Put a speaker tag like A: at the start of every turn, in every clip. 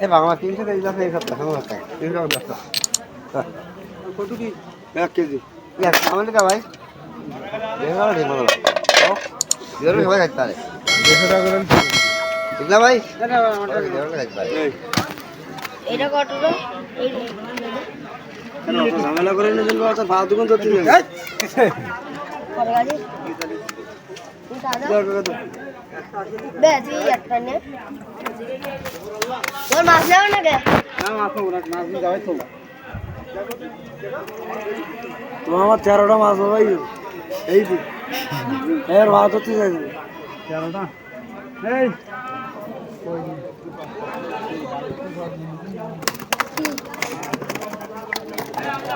A: এ বাংলা তিনশো কেজি আছে এই সপ্তাহ আমার কাছে তিনশো দশ
B: কত কি?
A: এক কেজি। এক আমার টাকা ভাই। দেড়শো সবাই খাইতে পারে।
B: দেড়শো টাকা করে
A: ঠিক না ভাই? দেড়শো খাইতে পারে।
C: এটা কত
B: ঝামেলা করে নিয়ে চলবো দোকান ধরতে যাবে
C: দাদা? বে, তুই একটা নে। তোর মাছ নেবে নাকি?
B: তো আমার তেরোটা মাছ এই তো এর ভাত হতে যাবে তেরোটা এই
C: গাড়ি বাড়ি বাড়ি।
B: বড় মাছ মিশাই গেল তুমি সেগুলো দাও যাও ওই সাইডে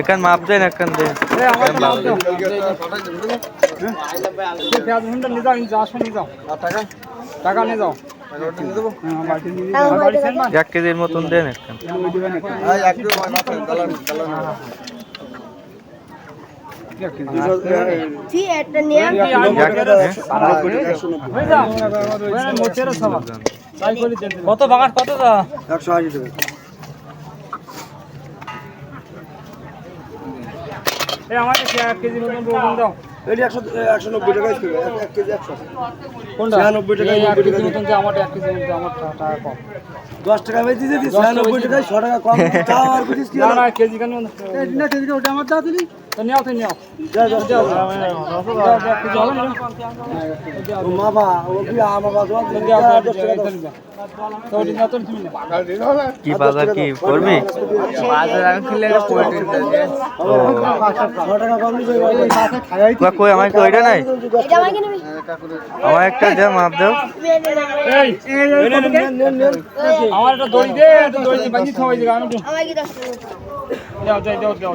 D: এখান মাপ দেন এখান দেন। এক কেজির মতন দেন এখান।
C: একটা।
D: কত বাগান কত দা
B: একশো আশি টাকা। এটি একশো একশো নব্বই টাকা এক- এক কেজি একশো। ছিয়ানব্বই টাকা নব্বই টাকা। দশ টাকা বেশি দিদি নব্বই টাকায় ছ টাকা কম। তাও আর বুঝিস কি হলো? যাও, যাও, যাও। ও ওটা আমার দাও।
D: কি বাজার কি করবি? কই আমার কি ওইটা নাই? আমার একটা দে মাপ দাও।
E: আমার একটা দড়ি দে দড়ি বাঁধি খাওয়াই দিবে আমি
C: আমাকে দশ
E: যাও।